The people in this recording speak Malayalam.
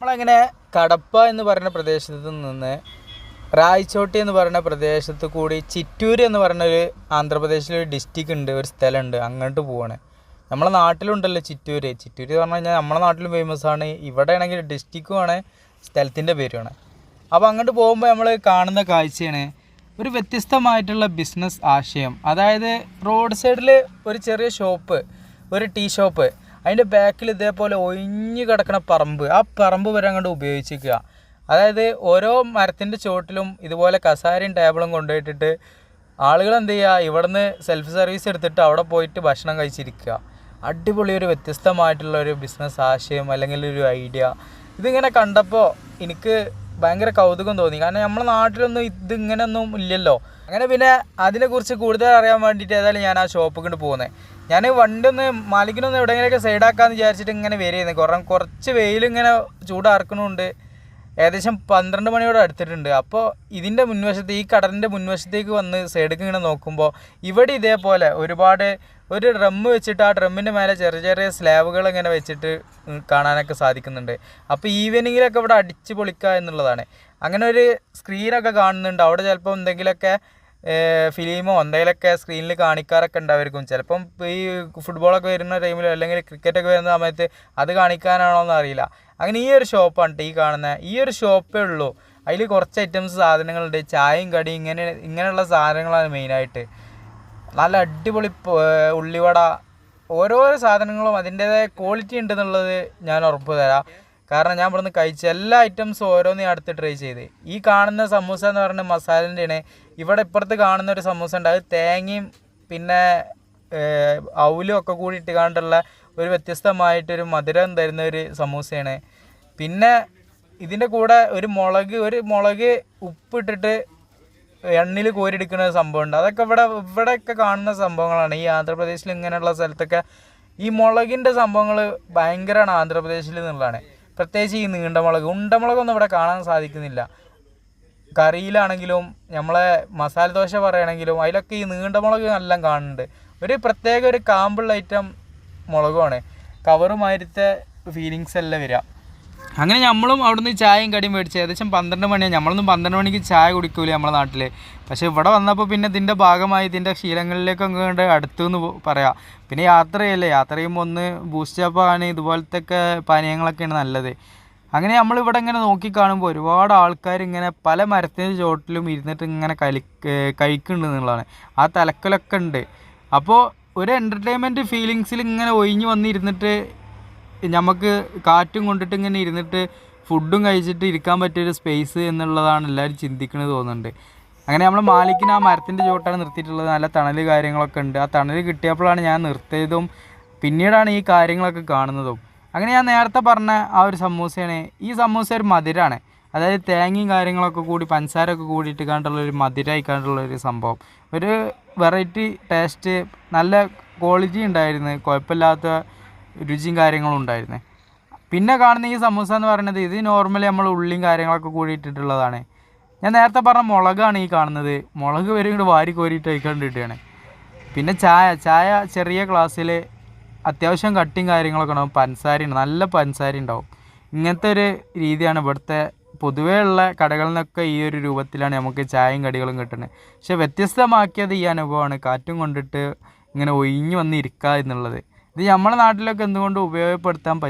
നമ്മളങ്ങനെ കടപ്പ എന്ന് പറയുന്ന പ്രദേശത്ത് നിന്ന് റായ്ചോട്ടി എന്ന് പറയുന്ന പ്രദേശത്ത് കൂടി ചിറ്റൂർ എന്ന് പറയുന്ന ഒരു ആന്ധ്രാപ്രദേശിലൊരു ഡിസ്ട്രിക്ട് ഉണ്ട് ഒരു സ്ഥലമുണ്ട്. അങ്ങോട്ട് പോവാണ്. നമ്മളെ നാട്ടിലുണ്ടല്ലോ ചിറ്റൂര്. ചിറ്റൂര് പറഞ്ഞു കഴിഞ്ഞാൽ നമ്മളെ നാട്ടിലും ഫേമസ് ആണ്. ഇവിടെ ആണെങ്കിൽ ഡിസ്ട്രിക്റ്റുമാണ് സ്ഥലത്തിന്റെ പേരുമാണ് അപ്പോൾ അങ്ങോട്ട് പോകുമ്പോൾ നമ്മൾ കാണുന്ന കാഴ്ചയാണ് ഒരു വ്യത്യസ്തമായിട്ടുള്ള ബിസിനസ് ആശയം. അതായത് റോഡ് സൈഡിൽ ഒരു ചെറിയ ഷോപ്പ് ഒരു ടീ ഷോപ്പ് അതിന്റെ ബാക്കിൽ ഇതേപോലെ ഒഴിഞ്ഞു കിടക്കുന്ന പറമ്പ്. ആ പറമ്പ് വരെ അങ്ങോട്ട് ഉപയോഗിച്ചിരിക്കുക അതായത് ഓരോ മരത്തിന്റെ ചുവട്ടിലും ഇതുപോലെ കസാരയും ടേബിളും കൊണ്ടുപോയിട്ടിട്ട് ആളുകൾ എന്ത് ചെയ്യുക? ഇവിടുന്ന് സെൽഫ് സർവീസ് എടുത്തിട്ട് അവിടെ പോയിട്ട് ഭക്ഷണം കഴിച്ചിരിക്കുക. അടിപൊളി ഒരു വ്യത്യസ്തമായിട്ടുള്ള ഒരു ബിസിനസ് ആശയം അല്ലെങ്കിൽ ഒരു ഐഡിയ ഇതിങ്ങനെ കണ്ടപ്പോൾ എനിക്ക് ഭയങ്കര കൗതുകം തോന്നി. കാരണം നമ്മുടെ നാട്ടിലൊന്നും ഇത് ഇങ്ങനെയൊന്നും ഇല്ലല്ലോ. അങ്ങനെ പിന്നെ അതിനെക്കുറിച്ച് കൂടുതൽ അറിയാൻ വേണ്ടിയിട്ട് ഏതായാലും ഞാൻ ആ ഷോപ്പിൽ കൊണ്ട് പോകുന്നത് ഞാൻ വണ്ടി ഒന്ന് മാലിക്കിനൊന്ന് എവിടെയെങ്കിലുമൊക്കെ സൈഡാക്കാന്ന് വിചാരിച്ചിട്ട് ഇങ്ങനെ വരികയായിരുന്നു കുറേ കുറച്ച് വെയിലിങ്ങനെ ചൂടാർക്കണുണ്ട്. ഏകദേശം പന്ത്രണ്ട് മണിയോട് അടുത്തിട്ടുണ്ട്. അപ്പോൾ ഇതിന്റെ മുൻവശത്ത് ഈ കടലിന്റെ മുൻവശത്തേക്ക് വന്ന് സൈഡിലേക്ക് ഇങ്ങനെ നോക്കുമ്പോൾ ഇവിടെ ഇതേപോലെ ഒരുപാട് ഒരു ഡ്രമ്മ് വെച്ചിട്ട് ആ ഡ്രമ്മിന്റെ മേലെ ചെറിയ ചെറിയ സ്ലാബുകൾ ഇങ്ങനെ വെച്ചിട്ട് കാണാനൊക്കെ സാധിക്കുന്നുണ്ട്. അപ്പോൾ ഈവനിങ്ങിലൊക്കെ ഇവിടെ അടിച്ച് പൊളിക്കുക എന്നുള്ളതാണ്. അങ്ങനെ ഒരു സ്ക്രീനൊക്കെ കാണുന്നുണ്ട്. അവിടെ ചിലപ്പോൾ എന്തെങ്കിലുമൊക്കെ ഫിലിമോ എന്തെങ്കിലുമൊക്കെ സ്ക്രീനിൽ കാണിക്കാറൊക്കെ ഉണ്ടായിരിക്കും ചിലപ്പം ഈ ഫുട്ബോളൊക്കെ വരുന്ന ടൈമിൽ അല്ലെങ്കിൽ ക്രിക്കറ്റൊക്കെ വരുന്ന സമയത്ത് അത് കാണിക്കാനാണോ എന്ന് അറിയില്ല. അങ്ങനെ ഈ ഒരു ഷോപ്പാണ് ഈ കാണുന്നത് ഈ ഒരു ഷോപ്പേ ഉള്ളൂ. അതിൽ കുറച്ച് ഐറ്റംസ് സാധനങ്ങളുണ്ട്. ചായയും കടി ഇങ്ങനെ ഇങ്ങനെയുള്ള സാധനങ്ങളാണ് മെയിനായിട്ട് നല്ല അടിപൊളി ഉള്ളിവട. ഓരോരോ സാധനങ്ങളും അതിന്റേതായ ക്വാളിറ്റി ഉണ്ടെന്നുള്ളത് ഞാൻ ഉറപ്പ് തരാം. കാരണം ഞാൻ ഇവിടുന്ന് കഴിച്ച എല്ലാ ഐറ്റംസും ഓരോന്നും ഞാൻ അടുത്ത് ട്രൈ ചെയ്ത്. ഈ കാണുന്ന സമൂസ എന്ന് പറയുന്ന മസാലന്റെ ആണ് ഇവിടെ ഇപ്പുറത്ത് കാണുന്ന ഒരു സമൂസ ഉണ്ട്. അത് തേങ്ങയും പിന്നെ ഔലും ഒക്കെ കൂടി ഇട്ട് കണ്ടുള്ള ഒരു വ്യത്യസ്തമായിട്ടൊരു മധുരം തരുന്ന ഒരു സമൂസയാണ്. പിന്നെ ഇതിന്റെ കൂടെ ഒരു മുളക് ഒരു മുളക് ഉപ്പിട്ടിട്ട് എണ്ണിൽ കോരിയെടുക്കുന്ന ഒരു സംഭവമുണ്ട് അതൊക്കെ ഇവിടെ ഇവിടെയൊക്കെ കാണുന്ന സംഭവങ്ങളാണ്. ഈ ആന്ധ്രാപ്രദേശിൽ ഇങ്ങനെയുള്ള സ്ഥലത്തൊക്കെ ഈ മുളകിന്റെ സംഭവങ്ങൾ ഭയങ്കരമാണ് ആന്ധ്രാപ്രദേശിൽ എന്നുള്ളതാണ്. പ്രത്യേകിച്ച് ഈ നീണ്ട മുളക് ഉണ്ടമുളകൊന്നും ഇവിടെ കാണാൻ സാധിക്കുന്നില്ല. കറിയിലാണെങ്കിലും നമ്മളെ മസാല ദോശ പറയുകയാണെങ്കിലും അതിലൊക്കെ ഈ നീണ്ട മുളക് എല്ലാം കാണുന്നുണ്ട്. ഒരു പ്രത്യേക ഒരു കാമ്പുള്ള ഐറ്റം മുളകുമാണ്. കവറുമാരത്തെ ഫീലിങ്സ് എല്ലാം വരിക. അങ്ങനെ നമ്മളും അവിടുന്ന് ചായയും കടിയും മേടിച്ച് ഏകദേശം പന്ത്രണ്ട് മണിയാണ് നമ്മളൊന്നും പന്ത്രണ്ട് മണിക്ക് ചായ കുടിക്കൂല നമ്മളെ നാട്ടിൽ പക്ഷേ ഇവിടെ വന്നപ്പോൾ പിന്നെ ഇതിന്റെ ഭാഗമായി ഇതിന്റെ ശീലങ്ങളിലേക്കൊക്കെ കണ്ട് അടുത്തു എന്ന് പറയാം. പിന്നെ യാത്രയല്ലേ? യാത്ര ചെയ്യുമ്പോൾ ഒന്ന് ബൂസ്റ്റ് അപ്പാണ് ഇതുപോലത്തെ പാനീയങ്ങളൊക്കെയാണ് നല്ലത്. അങ്ങനെ നമ്മളിവിടെ ഇങ്ങനെ നോക്കി കാണുമ്പോൾ ഒരുപാട് ആൾക്കാർ ഇങ്ങനെ പല മരത്തിന്റെ ചോട്ടിലും ഇരുന്നിട്ട് ഇങ്ങനെ കലി കഴിക്കുന്നുണ്ട് എന്നുള്ളതാണ്. ആ തലക്കലൊക്കെ ഉണ്ട്. അപ്പോൾ ഒരു എന്റർടൈൻമെന്റ് ഫീലിങ്സിൽ ഇങ്ങനെ ഒഴിഞ്ഞു വന്നിരുന്നിട്ട് നമുക്ക് കാറ്റും കൊണ്ടിട്ട് ഇങ്ങനെ ഇരുന്നിട്ട് ഫുഡും കഴിച്ചിട്ട് ഇരിക്കാൻ പറ്റിയൊരു സ്പേസ് എന്നുള്ളതാണ് എല്ലാവരും ചിന്തിക്കുന്നത് തോന്നുന്നുണ്ട്. അങ്ങനെ നമ്മൾ മാലിക്കിന് ആ മരത്തിന്റെ ചുവട്ടാണ് നിർത്തിയിട്ടുള്ളത്. നല്ല തണൽ കാര്യങ്ങളൊക്കെ ഉണ്ട്. ആ തണൽ കിട്ടിയപ്പോഴാണ് ഞാൻ നിർത്തിയതും പിന്നീടാണ് ഈ കാര്യങ്ങളൊക്കെ കാണുന്നതും. അങ്ങനെ ഞാൻ നേരത്തെ പറഞ്ഞ ആ ഒരു സമൂസയാണ്. ഈ സമൂസ ഒരു മധുരമാണ് അതായത് തേങ്ങയും കാര്യങ്ങളൊക്കെ കൂടി പഞ്ചസാരൊക്കെ കൂടിയിട്ട് കണ്ടുള്ള ഒരു മധുരമായി കണ്ടുള്ള ഒരു സംഭവം. ഒരു വെറൈറ്റി ടേസ്റ്റ് നല്ല ക്വാളിറ്റി ഉണ്ടായിരുന്നു. കുഴപ്പമില്ലാത്ത രുചിയും കാര്യങ്ങളും ഉണ്ടായിരുന്നേ. പിന്നെ കാണുന്ന ഈ സമൂസ എന്ന് പറയുന്നത് ഇത് നോർമലി നമ്മൾ ഉള്ളിയും കാര്യങ്ങളൊക്കെ കൂടി ഇട്ടിട്ടുള്ളതാണ്. ഞാൻ നേരത്തെ പറഞ്ഞ മുളകാണ് ഈ കാണുന്നത്. മുളക് വരെ ഇങ്ങോട്ട് വാരി കോരിയിട്ട് കഴിക്കാണ്ടിട്ടാണ് പിന്നെ ചായ ചായ ചെറിയ ഗ്ലാസ്സിൽ അത്യാവശ്യം കട്ടിയും കാര്യങ്ങളൊക്കെ ഉണ്ടാവും. പഞ്ചസാര നല്ല പഞ്ചസാര ഉണ്ടാവും. ഇങ്ങനത്തെ ഒരു രീതിയാണ് ഇവിടുത്തെ പൊതുവേ ഉള്ള കടകളിൽ നിന്നൊക്കെ ഈ ഒരു രൂപത്തിലാണ് നമുക്ക് ചായയും കടികളും കിട്ടുന്നത്. പക്ഷെ വ്യത്യസ്തമാക്കിയത് ഈ അനുഭവമാണ്. കാറ്റും കൊണ്ടിട്ട് ഇങ്ങനെ ഒഴിഞ്ഞു വന്നിരിക്കുക എന്നുള്ളത്. ഇത് നമ്മുടെ നാട്ടിലൊക്കെ എന്തുകൊണ്ട് ഉപയോഗപ്പെടുത്താൻ പറ്റും